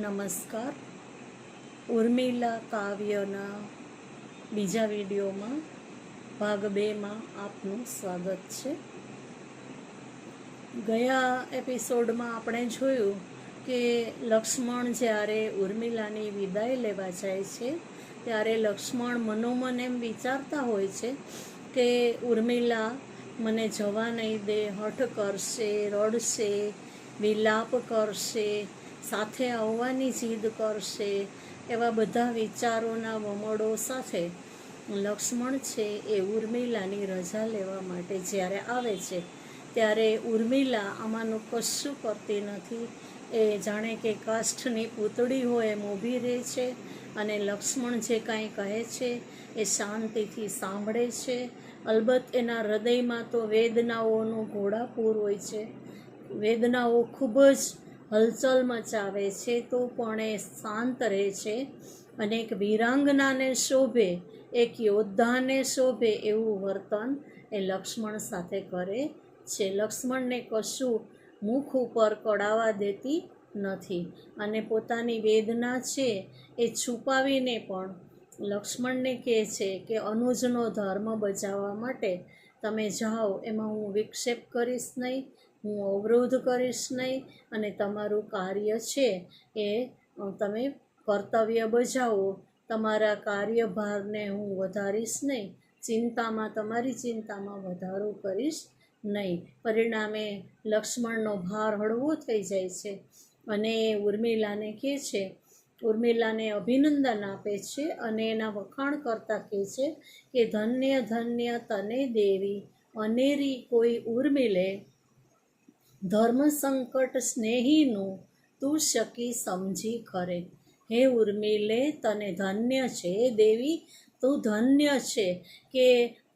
નમસ્કાર. ઉર્મિલા કાવ્યના બીજા વિડીયોમાં ભાગ બેમાં આપનું સ્વાગત છે. ગયા એપિસોડમાં આપણે જોયું કે લક્ષ્મણ જ્યારે ઉર્મિલાની વિદાય લેવા જાય છે, ત્યારે લક્ષ્મણ મનોમન એમ વિચારતા હોય છે કે ઉર્મિલા મને જવા નહીં દે, હઠ કરશે, રડશે, વિલાપ કરશે સાથે આવવાની જીદ કરશે, એવા બધા વિચારોના વમળો સાથે લક્ષ્મણ છે એ ઉર્મિલાની રજા લેવા માટે જ્યારે આવે છે, ત્યારે ઉર્મિલા આમાંનું કશું કરતી નથી. એ જાણે કે કાષ્ઠની પૂતળી હોય એમ ઊભી રહે છે અને લક્ષ્મણ જે કાંઈ કહે છે એ શાંતિથી સાંભળે છે. અલબત્ત એના હૃદયમાં તો વેદનાઓનું ઘોડાપૂર હોય છે. વેદનાઓ ખૂબ જ હલચલ મચાવે છે, તો પણ એ શાંત રહે છે. અને એક વીરાંગનાને શોભે, એક યોદ્ધાને શોભે એવું વર્તન એ લક્ષ્મણ સાથે કરે છે. લક્ષ્મણને કશું મુખ ઉપર કડાવા દેતી નથી અને પોતાની વેદના છે એ છુપાવીને પણ લક્ષ્મણને કહે છે કે, અનુજનો ધર્મ બચાવવા માટે તમે જાઓ, એમાં હું વિક્ષેપ કરીશ નહીં હું અવરોધ કરીશ નહીં અને તમારું કાર્ય છે એ તમે કર્તવ્ય બજાવો. તમારા કાર્યભારને હું વધારીશ નહીં. ચિંતામાં, તમારી ચિંતામાં વધારો કરીશ નહીં. પરિણામે લક્ષ્મણનો ભાર હળવો થઈ જાય છે અને એ ઉર્મિલાને કહે છે, ઉર્મિલાને અભિનંદન આપે છે અને એના વખાણ કરતાં કહે છે કે, ધન્ય ધન્ય તને દેવી, અનેરી કોઈ ઉર્મિલે ધર્મ સંકટ સ્નેહીનું તું શકી સમજી ખરે. હે ઉર્મિલે તને ધન્ય છે દેવી, તું ધન્ય છે કે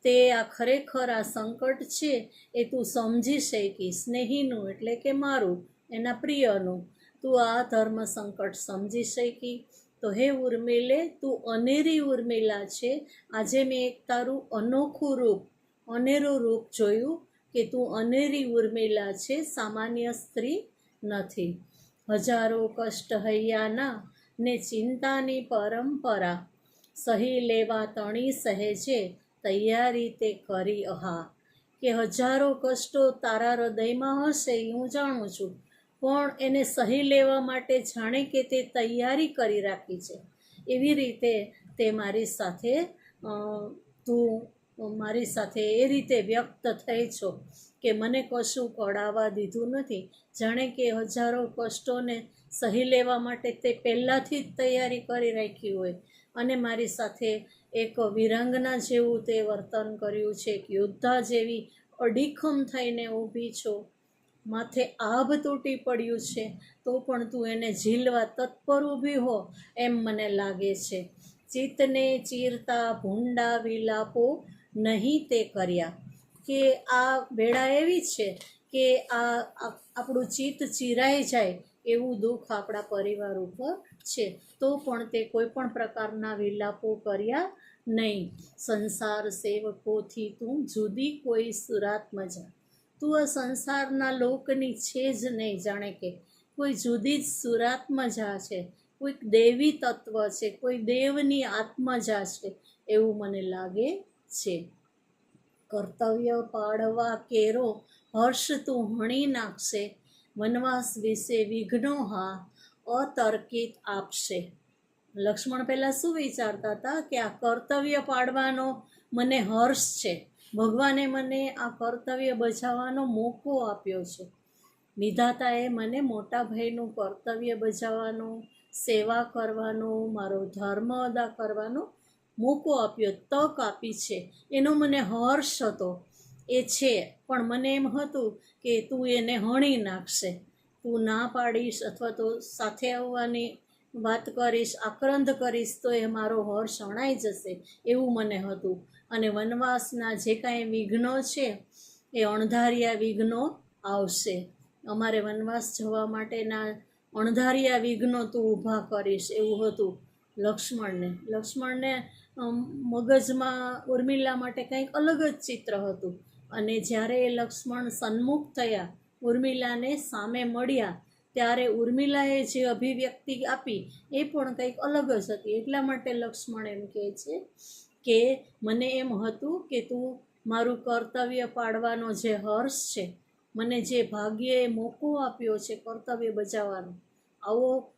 તે આ ખરેખર આ સંકટ છે એ તું સમજી શકી સ્નેહીનું એટલે કે મારું, એના પ્રિયનું, તું આ ધર્મ સંકટ સમજી શકી. તો હે ઉર્મિલે તું અનેરી ઉર્મિલા છે. આજે મેં એક તારું અનોખું રૂપ, અનેરું રૂપ જોયું. કે તું અનેરી ઉર્મિલા છે, સામાન્ય સ્ત્રી નથી. હજારો કષ્ટ હૈયાના ને ચિંતાની પરંપરા. સહી લેવા તણી સહેજે તૈયારી તે કરી અહા. કે હજારો કષ્ટો તારા હૃદયમાં હશે હું જાણું છું, પણ એને સહી લેવા માટે જાણે કે તે તૈયારી કરી રાખી છે. એવી રીતે તે મારી સાથે તું મારી સાથે એ રીતે વ્યક્ત થઈ છો કે મને કશું કડાવા દીધું નથી. જાણે કે હજારો કષ્ટોને સહી લેવા માટે તે પહેલાંથી જ તૈયારી કરી રાખી હોય. અને મારી સાથે એક વિરાંગના જેવું તે વર્તન કર્યું છે એક યોદ્ધા જેવી અડીખમ થઈને ઊભી છો. માથે આભ તૂટી પડ્યું છે, તો પણ તું એને ઝીલવા તત્પર ઊભી હો એમ મને લાગે છે. ચિત્તને ચીરતા ભૂંડા વિલાપો નહીં તે કર્યા. કે આ વેળા એવી છે કે આ આ- આપણું ચિત્ત ચીરાઈ જાય એવું દુઃખ આપણા પરિવાર ઉપર છે. તો પણ તે કોઈ પણ પ્રકારના વિલાપો કર્યા નહીં. સંસાર સેવકોથી તું જુદી કોઈ સુરાત મજા. તું આ સંસારના લોકની છે જ નહીં જાણે કે. કોઈ જુદી જ સુરાત મજા છે. કોઈક દેવી તત્વ છે. કોઈ દેવની આત્મજા છે. એવું મને લાગે છે. કર્તવ્ય પાડવા કેરો હર્ષ તું હણી નાખશે. વનવાસ વિશે વિઘ્નો હા અતર્કિત આપશે. લક્ષ્મણ પહેલાં શું વિચારતા હતા કે આ કર્તવ્ય પાડવાનો મને હર્ષ છે. ભગવાને મને આ કર્તવ્ય બજાવવાનો મોકો આપ્યો છે. વિધાતાએ મને મોટા ભાઈનું કર્તવ્ય બજાવવાનું, સેવા કરવાનું, મારો ધર્મ અદા કરવાનો મોકો આપ્યો, તક આપી છે. એનો મને હર્ષ હતો. એ છે, પણ મને એમ હતું કે તું એને હણી નાખશે. તું ના પાડીશ અથવા તો સાથે આવવાની વાત કરીશ, આક્રંદ કરીશ, તો એ મારો હર્ષ હણાઈ જશે એવું મને હતું. અને વનવાસના જે કાંઈ વિઘ્નો છે, એ અણધાર્યા વિઘ્નો આવશે. અમારે વનવાસ જવા માટેના અણધાર્યા વિઘ્નો તું ઊભા કરીશ એવું હતું લક્ષ્મણને. લક્ષ્મણને મગજમાં ઉર્મિલા માટે કંઈક અલગ જ ચિત્ર હતું. અને જ્યારે એ લક્ષ્મણ સન્મુખ થયા, ઉર્મિલાને સામે મળ્યા, ત્યારે ઉર્મિલાએ જે અભિવ્યક્તિ આપી, એ પણ કંઈક અલગ જ હતી. એટલા માટે લક્ષ્મણ એમ કહે છે કે, મને એમ હતું કે તું મારું કર્તવ્ય પાડવાનો જે હર્ષ છે, મને જે ભાગ્યએ મોકો આપ્યો છે કર્તવ્ય બજાવવાનો, આવો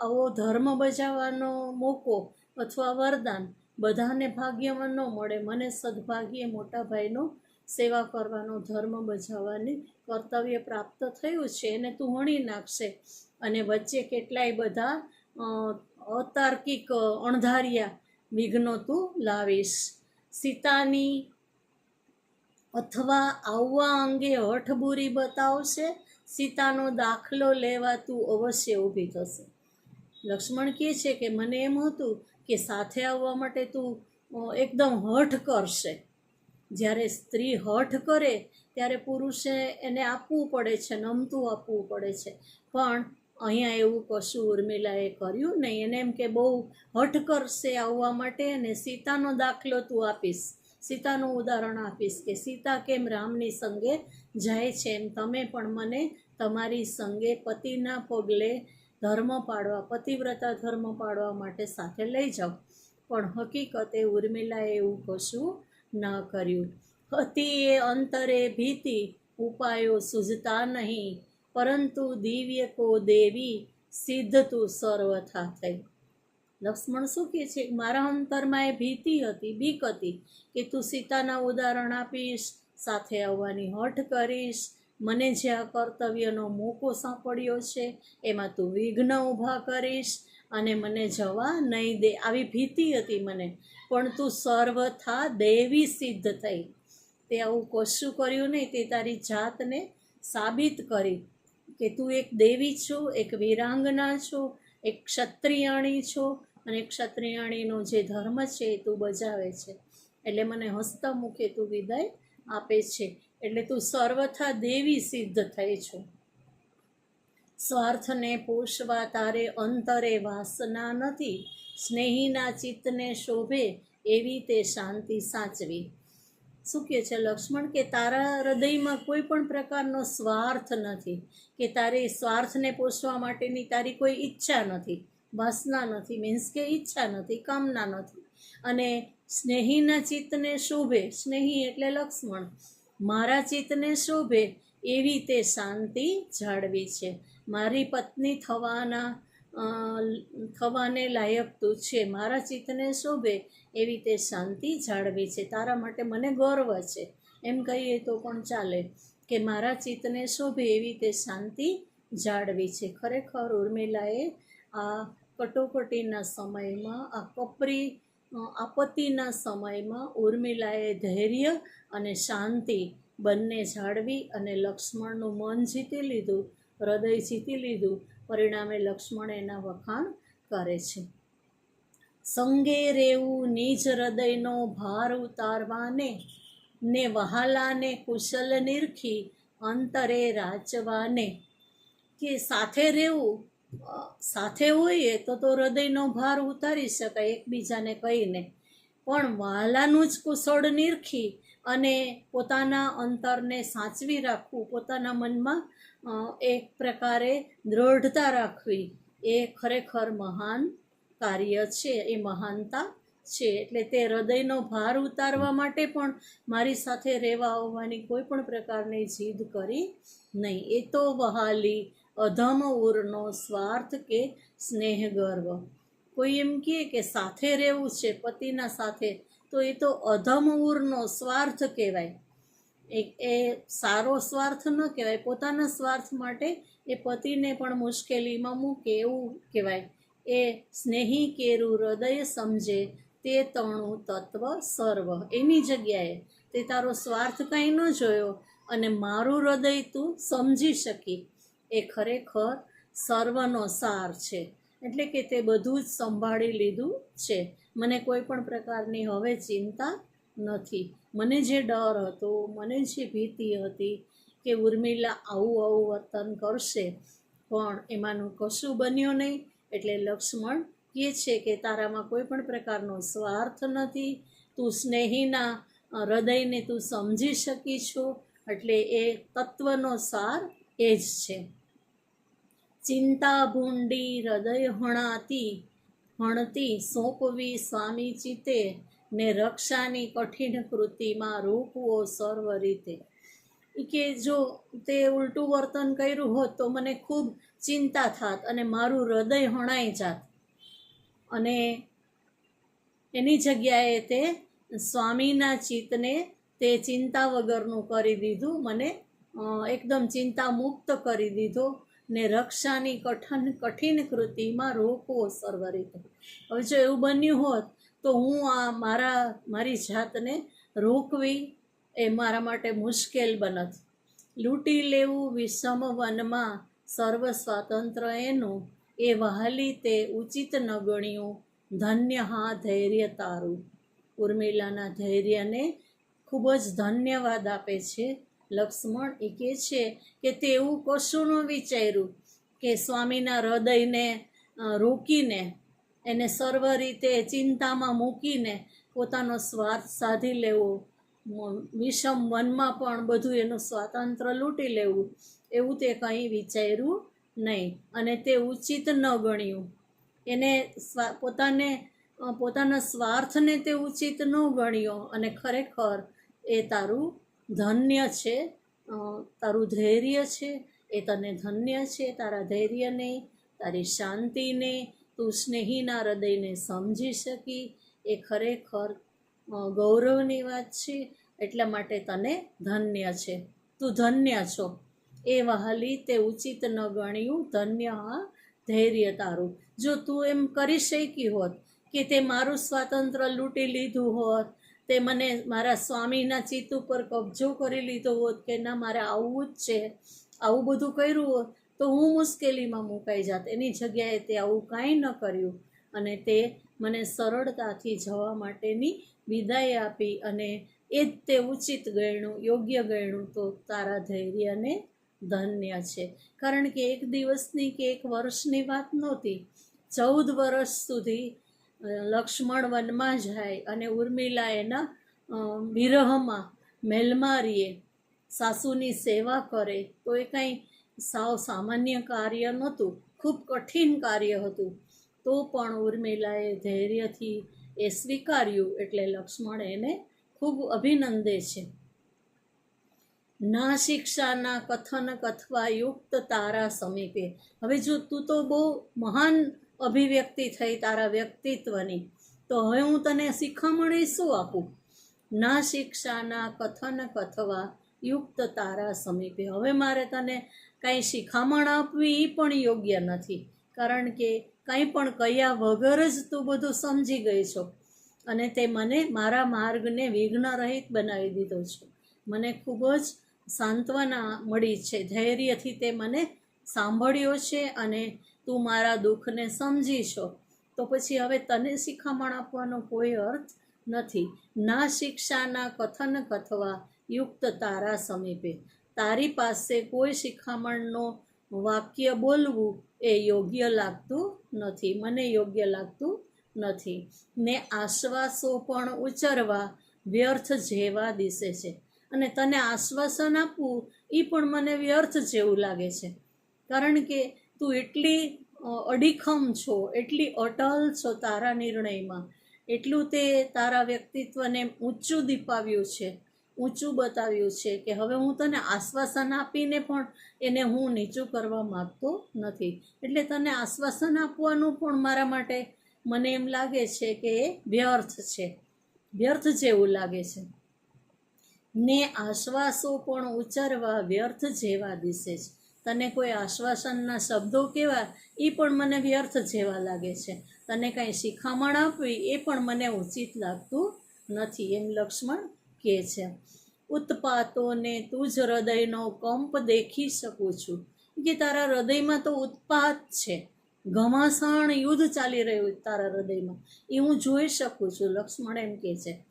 આવો ધર્મ બજાવવાનો મોકો અથવા વરદાન બધાને ભાગ્યમાં ન મળે. મને સદભાગ્યે મોટા ભાઈનો સેવા કરવાનો ધર્મ બજાવવાની કર્તવ્ય પ્રાપ્ત થયું છે. એને તું હણી નાખશે. અને વચ્ચે કેટલાય બધા અતાર્કિક અણધાર્યા વિઘ્નો તું લાવીશ. સીતાની અથવા આવવા અંગે હઠબુરી બતાવશે. સીતાનો દાખલો લેવા તું અવશ્ય ઊભી થશે. લક્ષ્મણ કહે છે કે મને એમ હતું કે સાથે આવવા માટે તું એકદમ હઠ કરશે. જ્યારે સ્ત્રી હઠ કરે, ત્યારે પુરુષે એને આપવું પડે છે, નમતું આપવું પડે છે. પણ અહીંયા એવું કશું ઉર્મિલાએ કર્યું નહીં. એને એમ કે બહુ હઠ કરશે આવવા માટે અને સીતાનો દાખલો તું આપીશ. સીતાનું ઉદાહરણ આપીશ કે સીતા કેમ રામની સંગે જાય છે એમ. તમે પણ મને તમારી સંગે પતિના પગલે ધર્મ પાડવા, પતિવ્રતા ધર્મ પાડવા માટે સાથે લઈ જાઓ. પણ હકીકતે ઉર્મિલાએ એવું કશું ન કર્યું. હતી એ અંતરે ભીતિ, ઉપાયો સૂઝતા નહીં, પરંતુ દિવ્ય કો દેવી સિદ્ધ તું સર્વથા થઈ. લક્ષ્મણ શું કહે છે? મારા અંતરમાં એ ભીતિ હતી, બીક હતી કે તું સીતાના ઉદાહરણ આપીશ, સાથે આવવાની હઠ કરીશ મને જે આ કર્તવ્યનો મોકો સાંપડ્યો છે, એમાં તું વિઘ્ન ઊભા કરીશ અને મને જવા નહીં દે. આવી ભીતિ હતી મને, પણ તું સર્વથા દેવી સિદ્ધ થઈ. તે આવું કશું કર્યું નહીં, તે તારી જાતને સાબિત કરી કે તું એક દેવી છો, એક વીરાંગના છો, એક ક્ષત્રિયાણી છો અને ક્ષત્રિયાણીનો જે ધર્મ છે એ તું બજાવે છે. એટલે મને હસ્તમુખે મુખે તું વિદાય આપે છે. એટલે તું સર્વથા દેવી સિદ્ધ થઈ છો. સ્વાર્થને પોષવા તારે અંતરે વાસના નથી. સ્નેહીના ચિત્તને શોભે એવી તે શાંતિ સાચવી. શું કહે છે લક્ષ્મણ કે તારા હૃદયમાં કોઈ પણ પ્રકારનો સ્વાર્થ નથી, કે તારી સ્વાર્થને પોષવા માટેની તારી કોઈ ઈચ્છા નથી, વાસના નથી મીન્સ કે ઈચ્છા નથી, કામના નથી. અને સ્નેહીના ચિત્તને શોભે, સ્નેહી એટલે લક્ષ્મણ. મારા ચિત્તને શોભે એવી તે શાંતિ જાળવી છે. મારી પત્ની થવાના થવાને લાયક તું છે. મારા ચિત્તને શોભે એવી તે શાંતિ જાળવી છે. તારા માટે મને ગર્વ છે. એમ કહીએ તો પણ ચાલે કે મારા ચિત્તને શોભે એવી તે શાંતિ જાળવી છે. ખરેખર ઉર્મિલાએ આ કટોકટીના સમયમાં આ કપરી આપત્તિના સમયમાં ઉર્મિલાએ ધૈર્ય અને શાંતિ બંને જાળવી અને લક્ષ્મણનું મન જીતી લીધું, હૃદય જીતી લીધું. પરિણામે લક્ષ્મણ એના વખાણ કરે છે. સંગે રેવું નિજ હૃદયનો ભાર ઉતારવાને, ને વહાલાને કુશલ નિરખી અંતરે રાચવાને. કે સાથે રહેવું સાથે હોઈએ તો તો હૃદયનો ભાર ઉતારી શકાય એકબીજાને કહીને. પણ વહાલાનું જ કુશળ નિરખી અને પોતાના અંતરને સાચવી રાખવું, પોતાના મનમાં એક પ્રકારે દ્રઢતા રાખવી, એ ખરેખર મહાન કાર્ય છે, એ મહાનતા છે. એટલે તે હૃદયનો ભાર ઉતારવા માટે પણ મારી સાથે રહેવા આવવાની કોઈ પણ પ્રકારની જીદ કરી નહીં. એ તો વહાલી અધમ ઉરનો સ્વાર્થ કે સ્નેહ ગર્વ કોઈ એમ કહે કે સાથે રહેવું છે, પતિના સાથે, તો એ તો અધમ ઉરનો સ્વાર્થ કહેવાય. એક એ સારો સ્વાર્થ ન કહેવાય. પોતાના સ્વાર્થ માટે એ પતિને પણ મુશ્કેલીમાં મૂકે એવું કહેવાય. એ સ્નેહી કેરું હૃદય સમજે, તે તણું તત્વ સર્વ. એની જગ્યાએ તે તારો સ્વાર્થ કાંઈ ન જોયો અને મારું હૃદય તું સમજી શકી. એ ખરેખર સર્વનો સાર છે. એટલે કે તે બધું જ સંભાળી લીધું છે. મને કોઈ પણ પ્રકારની હવે ચિંતા નથી. મને જે ડર હતો, મને જે ભીતિ હતી કે ઉર્મિલા આવું આવું વર્તન કરશે, પણ એમાંનું કશું બન્યું નહીં. એટલે લક્ષ્મણ કહે છે કે તારામાં કોઈ પણ પ્રકારનો સ્વાર્થ નથી. તું સ્નેહીના હૃદયને તું સમજી શકી છો એટલે એ તત્વનો સાર એ જ છે. ચિંતા ભૂંડી હૃદય હણાતી, હણતી સોંપવી સ્વામી ચિતે, ને રક્ષાની કઠિન કૃતિમાં રોકવો સર્વ રીતે. કે જો તે ઉલટું વર્તન કર્યું હોત તો મને ખૂબ ચિંતા થાત અને મારું હૃદય હણાઈ જાત. અને એની જગ્યાએ તે સ્વામીના ચિત્તને તે ચિંતા વગરનું કરી દીધું, મને એકદમ ચિંતા મુક્ત કરી દીધો ને રક્ષાની કઠન કઠિન કૃતિમાં રોકવો સર્વ રીતે હવે જો એવું બન્યું હોત, તો હું આ મારા, મારી જાતને રોકવી એ મારા માટે મુશ્કેલ બનત. લૂંટી લેવું વિષમ વનમાં સર્વ સ્વાતંત્ર્ય એનું એ વહાલી તે ઉચિત ન ગણ્યું. ધન્ય હા ધૈર્ય તારું. ઉર્મિલાના ધૈર્યને ખૂબ જ ધન્યવાદ આપે છે. લક્ષ્મણ એ કહે છે કે તે એવું કશું ન વિચાર્યું કે સ્વામીના હૃદયને રોકીને, એને સર્વ રીતે ચિંતામાં મૂકીને પોતાનો સ્વાર્થ સાધી લેવો. વિષમ વનમાં પણ બધું એનું સ્વાતંત્ર્ય લૂંટી લેવું. એવું તે કંઈ વિચાર્યું નહીં અને તે ઉચિત ન ગણ્યું. એને પોતાને પોતાના સ્વાર્થને તે ઉચિત ન ગણ્યો અને ખરેખર એ તારું ધન્ય છે. તારું ધૈર્ય છે. એ તને ધન્ય છે. તારા ધૈર્યને, તારી શાંતિને તું સ્નેહીના હૃદયને સમજી શકી. એ ખરેખર ગૌરવની વાત છે. એટલા માટે તને ધન્ય છે. તું ધન્ય છો. એ વહાલી તે ઉચિત ન ગણ્યું ધન્ય, હા, ધૈર્ય તારું. જો તું એમ કરી શકી હોત કે તે મારું સ્વાતંત્ર્ય લૂંટી લીધું હોત તે મને મારા સ્વામીના ચિત્ત ઉપર કબજો કરી લીધો હોત કે ના, મારે આવવું જ છે, આવું બધું કર્યું હોત, તો હું મુશ્કેલીમાં મુકાઈ જાત. એની જગ્યાએ તે આવું કાંઈ ન કર્યું અને તે મને સરળતાથી જવા માટેની વિદાય આપી અને એ જ તે ઉચિત ગણ્યું યોગ્ય ગણ્યું તો તારા ધૈર્યને ધન્ય છે. કારણ કે એક દિવસની કે એક વર્ષની વાત નહોતી, ચૌદ વર્ષ સુધી લક્ષ્મણ વનમાં જાય અને ઉર્મિલા એના વિરહમાં મહેલમાં રહીએ સાસુની સેવા કરે. તો એ કાંઈ સાવ સામાન્ય કાર્ય નહોતું, ખૂબ કઠિન કાર્ય હતું. તો પણ ઉર્મિલાએ ધૈર્યથી એ સ્વીકાર્યું એટલે લક્ષ્મણ એને ખૂબ અભિનંદે છે. ના શિક્ષાના કથન કથવા યુક્ત તારા સમીપે. હવે જો તું તો બહુ મહાન અભિવ્યક્તિ થઈ તારા વ્યક્તિત્વની. તો હવે હું તને શીખામણી શું આપું? ના શિક્ષાના કથન કથવા યુક્ત તારા સમીપે. હવે મારે તને કાંઈ શિખામણ આપવી એ પણ યોગ્ય નથી. કારણ કે કંઈ પણ કયા વગર જ તું બધું સમજી ગઈ છો. અને તે મને મારા માર્ગને વિઘ્ન રહિત બનાવી દીધો છે. મને ખૂબ જ સાંત્વના મળી છે. ધૈર્યથી તે મને સાંભળ્યો છે અને તું મારા દુઃખને સમજી છો. તો પછી હવે તને શિખામણ આપવાનો કોઈ અર્થ નથી. ના શિક્ષાના કથન કથવા યુક્ત તારા સમીપે. તારી પાસે કોઈ શિખામણનો વાક્ય બોલવું એ યોગ્ય લાગતું નથી. મને યોગ્ય લાગતું નથી. ને આશ્વાસો પણ ઉચ્ચરવા વ્યર્થ જેવા દિશે છે. અને તને આશ્વાસન આપવું એ પણ મને વ્યર્થ જેવું લાગે છે. કારણ કે તું એટલી અડીખમ છો, એટલી અટલ છો તારા નિર્ણયમાં. એટલું તે તારા વ્યક્તિત્વને ઊંચું દીપાવ્યું છે, ઊંચું બતાવ્યું છે કે હવે હું તને આશ્વાસન આપીને પણ એને હું નીચું કરવા માગતો નથી. એટલે તને આશ્વાસન આપવાનું પણ મારા માટે મને એમ લાગે છે કે એ વ્યર્થ છે, વ્યર્થ જેવું લાગે છે. ને આશ્વાસો પણ ઉચ્ચારવા વ્યર્થ જેવા દિશે છે. તને કોઈ આશ્વાસનના શબ્દો કેવા એ પણ મને વ્યર્થ જેવા લાગે છે. તને કાંઈ શિખામણ આપવી, એ પણ મને ઉચિત લાગતું નથી, એમ લક્ષ્મણ કહે છે. ઉત્પાતોને તું જ હૃદયનો કંપ દેખી શકું છું. કે તારા હૃદયમાં તો ઉત્પાત છે. ઘમાસાણ યુદ્ધ ચાલી રહ્યું તારા હૃદયમાં. એ હું જોઈ શકું છું, લક્ષ્મણ એમ કહે છે.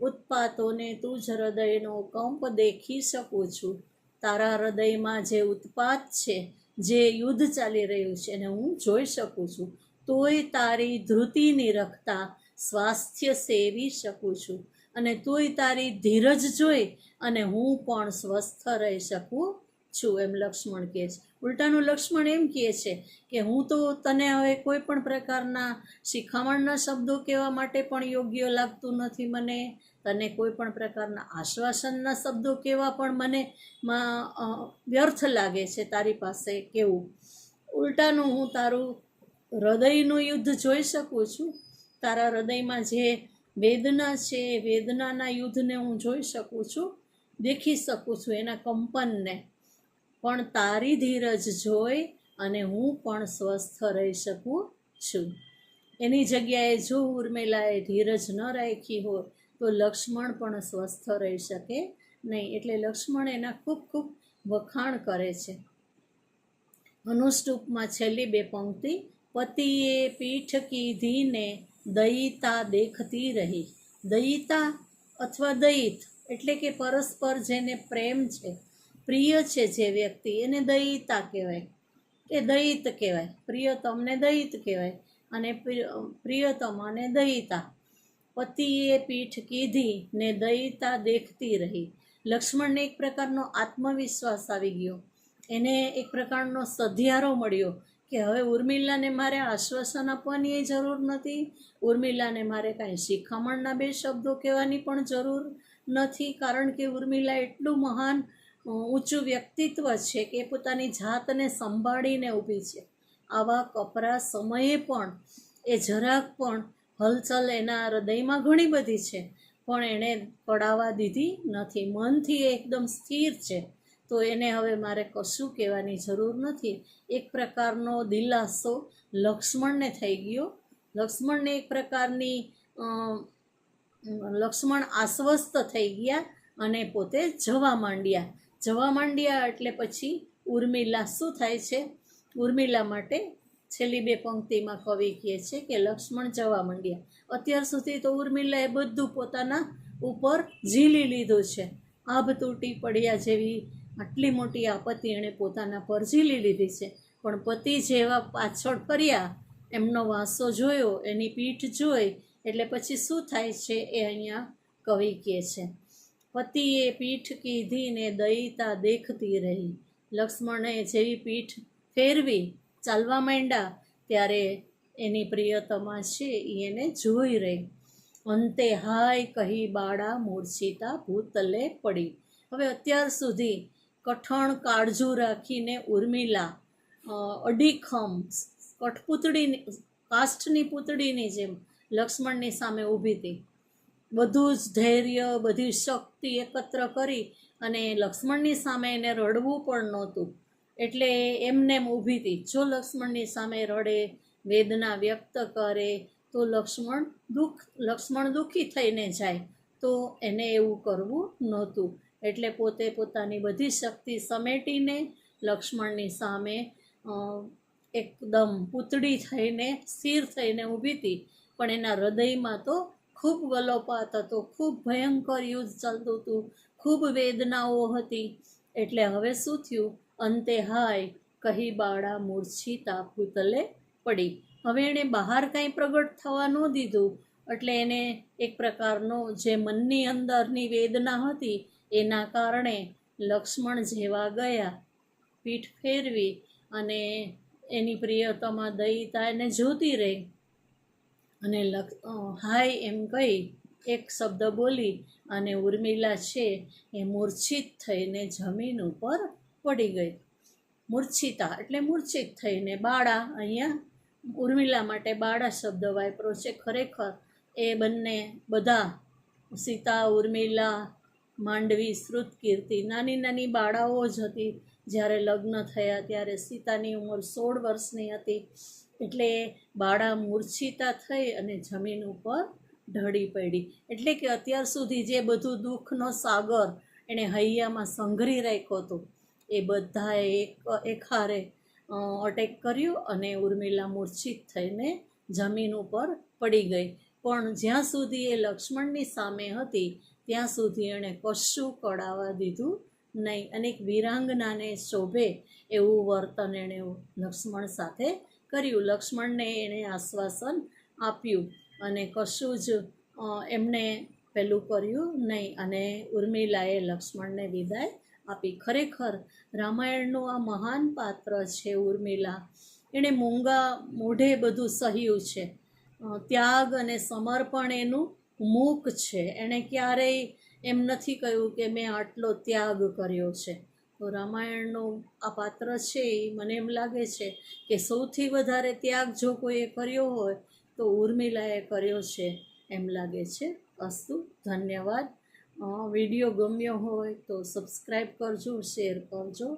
ઉત્પાતોને તું જ હૃદયનો કંપ દેખી શકું છું. તારા હૃદયમાં જે ઉત્પાત છે, જે યુદ્ધ ચાલી રહ્યું છે, એને હું જોઈ શકું છું. તોય તારી ધૃતિ નિરખતા સ્વાસ્થ્ય સેવી શકું છું અને તોય તારી ધીરજ જોઈ અને હું પણ સ્વસ્થ રહી શકું છું, એમ લક્ષ્મણ કહે છે. ઉલટાનું લક્ષ્મણ એમ કહે છે કે હું તો તને હવે કોઈ પણ પ્રકારના શિખામણના શબ્દો કહેવા માટે પણ યોગ્ય લાગતું નથી મને. તને કોઈ પણ પ્રકારના આશ્વાસનના શબ્દો કહેવા પણ મને વ્યર્થ લાગે છે તારી પાસે કેવું? ઉલટાનું હું તારું હૃદયનું યુદ્ધ જોઈ શકું છું. તારા હૃદયમાં જે વેદના છે એ વેદનાના યુદ્ધને હું જોઈ શકું છું, દેખી શકું છું એના કંપનને. પણ તારી ધીરજ જોઈ અને હું પણ સ્વસ્થ રહી શકું છું. એની જગ્યાએ જો ઉર્મિલાએ ધીરજ ન રાખી હોય, તો લક્ષ્મણ પણ સ્વસ્થ રહી શકે નહીં. એટલે લક્ષ્મણ એના ખૂબ ખૂબ વખાણ કરે છે. અનુષ્ટુપમાં છેલ્લી બે પંક્તિ, પતિએ પીઠ કીધીને દયિતા દેખતી રહી. દયિતા અથવા દયિત એટલે કે પરસ્પર જેને પ્રેમ છે. પ્રિય છે જે વ્યક્તિ, એને દયિતા કહેવાય. કે દયિત કહેવાય. પ્રિયતમને દયિત કહેવાય અને પ્રિયતમ અને દયિતા. પતિએ પીઠ કીધી ને દયિતા દેખતી રહી. લક્ષ્મણને એક પ્રકારનો આત્મવિશ્વાસ આવી ગયો. એને એક પ્રકારનો સધિયારો મળ્યો કે હવે ઉર્મિલાને મારે આશ્વાસન આપવાની એ જરૂર નથી. ઉર્મિલાને મારે કાંઈ શિખામણના બે શબ્દો કહેવાની પણ જરૂર નથી, કારણ કે ઉર્મિલા એટલું મહાન ઊંચું વ્યક્તિત્વ છે કે પોતાની જાતને સંભાળીને ઊભી છે. આવા કપરા સમયે પણ, એ જરાક પણ હલચલ એના હૃદયમાં ઘણી બધી છે. પણ એણે પડાવા દીધી નથી. મનથી એકદમ સ્થિર છે. તો એને હવે મારે કશું કહેવાની જરૂર નથી. એક પ્રકારનો દિલાસો લક્ષ્મણને થઈ ગયો. લક્ષ્મણને એક પ્રકારની લક્ષ્મણ આશ્વસ્ત થઈ ગયા અને પોતે જવા માંડ્યા. જવા માંડ્યા એટલે પછી ઉર્મિલા શું થાય છે? ઉર્મિલા માટે છેલ્લી બે પંક્તિમાં કવિ કહે છે કે લક્ષ્મણ જવા માંડ્યા. અત્યાર સુધી તો ઉર્મિલાએ બધું પોતાના ઉપર ઝીલી લીધું છે. આભ તૂટી પડ્યા જેવી આટલી મોટી આપત્તિ એણે પોતાના પર ઝીલી લીધી છે. પણ પતિ જેવા પાછળ ફર્યા, એમનો વાંસો જોયો, એની પીઠ જોઈ, એટલે પછી શું થાય છે એ અહીંયા કવિ કહે છે. પતિએ પીઠ કીધી ને દયિતા દેખતી રહી. લક્ષ્મણે જેવી પીઠ ફેરવી ચાલવા માંડ્યા, ત્યારે એની પ્રિયતમા છે એ એને જોઈ રહી. અંતે હાય, કહી બાળા મૂર્છિતા ભૂતલે પડી. હવે અત્યાર સુધી કઠણ કાળજું રાખીને ઉર્મિલા અડીખમ કઠપૂતળીની કાષ્ઠની પૂતળીની જેમ લક્ષ્મણની સામે ઊભી હતી. બધું જ ધૈર્ય, બધી શક્તિ એકત્ર કરી અને લક્ષ્મણની સામે એને રડવું પણ નહોતું. એટલે એમને એમ ઊભી હતી, જો લક્ષ્મણની સામે રડે, વેદના વ્યક્ત કરે, તો લક્ષ્મણ દુઃખ, લક્ષ્મણ દુઃખી થઈને જાય. તો એને એવું કરવું નહોતું. એટલે પોતે પોતાની બધી શક્તિ સમેટીને લક્ષ્મણની સામે એકદમ પૂતળી થઈને, સ્થિર થઈને ઊભી હતી. પણ એના હૃદયમાં તો ખૂબ ગલોપાત હતો, ખૂબ ભયંકર યુદ્ધ ચાલતું હતું, ખૂબ વેદનાઓ હતી. એટલે હવે શું થયું? અંતે હાય, કહી બાળા મૂર્છિતા ભૂતલે પડી. હવે એણે બહાર કાંઈ પ્રગટ થવા ન દીધું. એટલે એને એક પ્રકારનો જે મનની અંદરની વેદના હતી, એના કારણે લક્ષ્મણ જેવા ગયા. પીઠ ફેરવી અને એની પ્રિયતમા દયિતા એને જોતી રહી. અને લખ હાય એમ કહી એક શબ્દ બોલી અને ઉર્મિલા છે એ મૂર્છિત થઈને જમીન ઉપર પડી ગઈ. મૂર્છિતા, એટલે મૂર્છિત થઈને બાળા અહીંયા ઉર્મિલા માટે બાળા શબ્દ વાપરો છે. ખરેખર એ બંને બધા સીતા, ઉર્મિલા, માંડવી, શ્રુત, કીર્તિ નાની નાની બાળાઓ જ હતી. જ્યારે લગ્ન થયા ત્યારે સીતાની ઉંમર સોળ વર્ષની હતી. એટલે બાળા મૂર્છિતા થઈ અને જમીન ઉપર ઢળી પડી. એટલે કે અત્યાર સુધી જે બધું દુઃખનો સાગર એણે હૈયામાં સંઘરી રાખ્યો હતો, એ બધાએ એક એખારે અટેક કર્યું અને ઉર્મિલા મૂર્છિત થઈને જમીન ઉપર પડી ગઈ. પણ જ્યાં સુધી એ લક્ષ્મણની સામે હતી, ત્યાં સુધી એણે કશું કડાવા દીધું નહીં. અને એક વિરાંગનાને શોભે એવું વર્તન એણે લક્ષ્મણ સાથે કર્યું. લક્ષ્મણને એણે આશ્વાસન આપ્યું અને કશું જ એમને પેલું કર્યું નહીં અને ઉર્મિલાએ લક્ષ્મણને વિદાય આપી. ખરેખર રામાયણનું આ મહાન પાત્ર છે ઉર્મિલા. એણે મૂંગા મોઢે બધું સહ્યું છે. ત્યાગ અને સમર્પણ એનું મૂક છે. એણે ક્યારેય એમ નથી કહ્યું કે મેં આટલો ત્યાગ કર્યો છે. રામાયણનું આ પાત્ર છે એ મને એમ લાગે છે કે સૌથી વધારે ત્યાગ જો કોઈએ કર્યો હોય, તો ઉર્મિલાએ કર્યો છે એમ લાગે છે. અસ્તુ, ધન્યવાદ. વીડિયો ગમ્યો હોય તો સબસ્ક્રાઈબ કરજો, શેર કરજો.